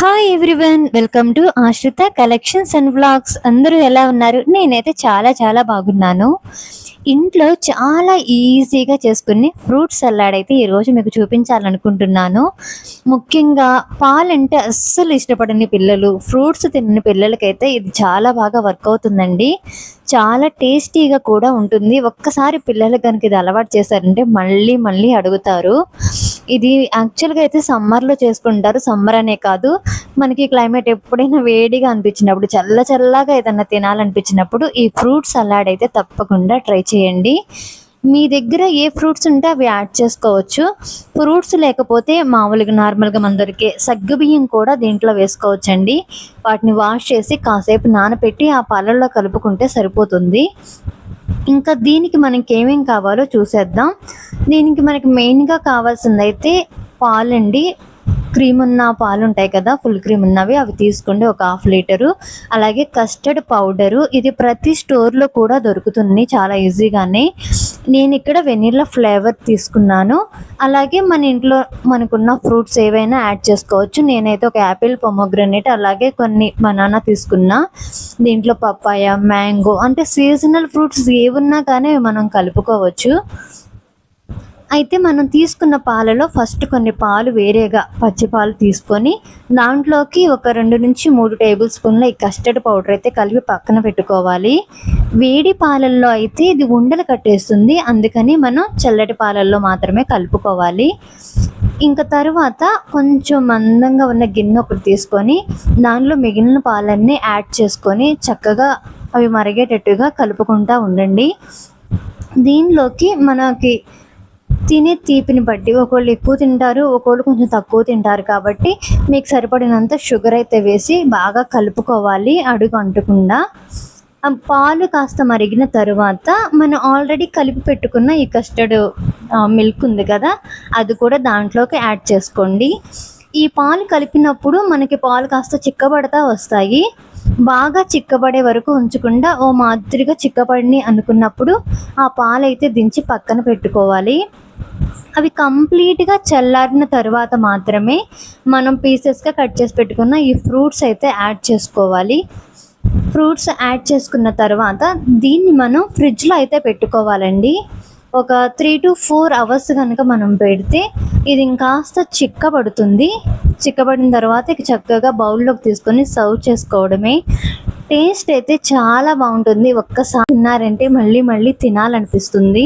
Hi everyone welcome to Ashrita collections and vlogs అందరూ ఎలా ఉన్నారు? నేనైతే చాలా చాలా బాగున్నాను. ఇంట్లో చాలా ఈజీగా చేసుకునే ఫ్రూట్ సలాడ్ అయితే ఈరోజు మీకు చూపించాలనుకుంటున్నాను. ముఖ్యంగా పాలంటే అస్సలు ఇష్టపడని పిల్లలు ఫ్రూట్స్ తినని పిల్లలకైతే ఇది చాలా బాగా వర్క్ అవుతుందండి. చాలా టేస్టీగా కూడా ఉంటుంది. ఒక్కసారి పిల్లలు కనుక ఇది అలవాటు చేశారంటే మళ్ళీ మళ్ళీ అడుగుతారు. ఇది యాక్చువల్గా అయితే సమ్మర్లో చేసుకుంటారు. సమ్మర్ అనే కాదు. మనకి క్లైమేట్ ఎప్పుడైనా వేడిగా అనిపించినప్పుడు చల్ల చల్లగా ఏదన్నా తినాలనిపించినప్పుడు ఈ ఫ్రూట్ సలాడ్ అయితే తప్పకుండా ట్రై చేయండి. మీ దగ్గర ఏ ఫ్రూట్స్ ఉంటే అవి యాడ్ చేసుకోవచ్చు. ఫ్రూట్స్ లేకపోతే మామూలుగా నార్మల్గా మన దొరికే సగ్గుబియ్యం కూడా దీంట్లో వేసుకోవచ్చండి. వాటిని వాష్ చేసి కాసేపు నానబెట్టి ఆ పాలల్లో కలుపుకుంటే సరిపోతుంది. ఇంకా దీనికి మనకి ఏమేం కావాలో చూసేద్దాం. దీనికి మనకి మెయిన్గా కావాల్సింది అయితే పాలండి. క్రీమ్ ఉన్న పాలు ఉంటాయి కదా ఫుల్ క్రీమ్ ఉన్నవి అవి తీసుకోండి ఒక హాఫ్ లీటరు. అలాగే కస్టర్డ్ పౌడరు ఇది ప్రతి స్టోర్లో కూడా దొరుకుతుంది చాలా ఈజీగానే. నేను ఇక్కడ వెనీలా ఫ్లేవర్ తీసుకున్నాను. అలాగే మన ఇంట్లో మనకున్న ఫ్రూట్స్ ఏవైనా యాడ్ చేసుకోవచ్చు. నేనైతే ఒక యాపిల్ పొమోగ్రనేట్ అలాగే కొన్ని బనానా తీసుకున్నా. దీంట్లో పప్పాయ మ్యాంగో అంటే సీజనల్ ఫ్రూట్స్ ఏవున్నా కానీ మనం కలుపుకోవచ్చు. అయితే మనం తీసుకున్న పాలలో ఫస్ట్ కొన్ని పాలు వేరేగా పచ్చి పాలు తీసుకొని దాంట్లోకి ఒక రెండు నుంచి మూడు టేబుల్ స్పూన్ల ఈ కస్టర్డ్ పౌడర్ అయితే కలిపి పక్కన పెట్టుకోవాలి. వేడి పాలల్లో అయితే ఇది ఉండలు కట్టేస్తుంది. అందుకని మనం చల్లటి పాలల్లో మాత్రమే కలుపుకోవాలి. ఇంకా తర్వాత కొంచెం మందంగా ఉన్న గిన్నె ఒకటి తీసుకొని దానిలో మిగిలిన పాలన్నీ యాడ్ చేసుకొని చక్కగా అవి మరిగేటట్టుగా కలుపుకుంటూ ఉండండి. దీనిలోకి మనకి తినే తీపిని బట్టి ఒకళ్ళు ఎక్కువ తింటారు ఒకళ్ళు కొంచెం తక్కువ తింటారు కాబట్టి మీకు సరిపడినంత షుగర్ అయితే వేసి బాగా కలుపుకోవాలి అడుగు అంటకుండా. పాలు కాస్త మరిగిన తరువాత మనం ఆల్రెడీ కలిపి పెట్టుకున్న ఈ కస్టర్డ్ మిల్క్ ఉంది కదా అది కూడా దాంట్లోకి యాడ్ చేసుకోండి. ఈ పాలు కలిపినప్పుడు మనకి పాలు కాస్త చిక్కబడతా వస్తాయి. బాగా చిక్కబడే వరకు ఉంచకుండా ఓ మాదిరిగా చిక్కబడిని అనుకున్నప్పుడు ఆ పాలు అయితే దించి పక్కన పెట్టుకోవాలి. అవి కంప్లీట్గా చల్లారిన తర్వాత మాత్రమే మనం పీసెస్గా కట్ చేసి పెట్టుకున్న ఈ ఫ్రూట్స్ అయితే యాడ్ చేసుకోవాలి. ఫ్రూట్స్ యాడ్ చేసుకున్న తర్వాత దీన్ని మనం ఫ్రిడ్జ్లో అయితే పెట్టుకోవాలండి. ఒక త్రీ టు ఫోర్ అవర్స్ కనుక మనం పెడితే ఇది ఇంకాస్త చిక్కబడుతుంది. చిక్కబడిన తర్వాత ఇక చక్కగా బౌల్లోకి తీసుకొని సర్వ్ చేసుకోవడమే. టేస్ట్ అయితే చాలా బాగుంటుంది. ఒక్కసారి తిన్నారంటే మళ్ళీ మళ్ళీ తినాలనిపిస్తుంది.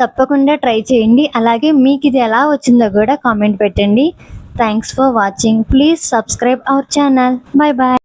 తప్పకుండా ట్రై చేయండి. అలాగే మీకు ఇది ఎలా వచ్చిందో కూడా కామెంట్ పెట్టండి. Thanks for watching please subscribe our channel bye bye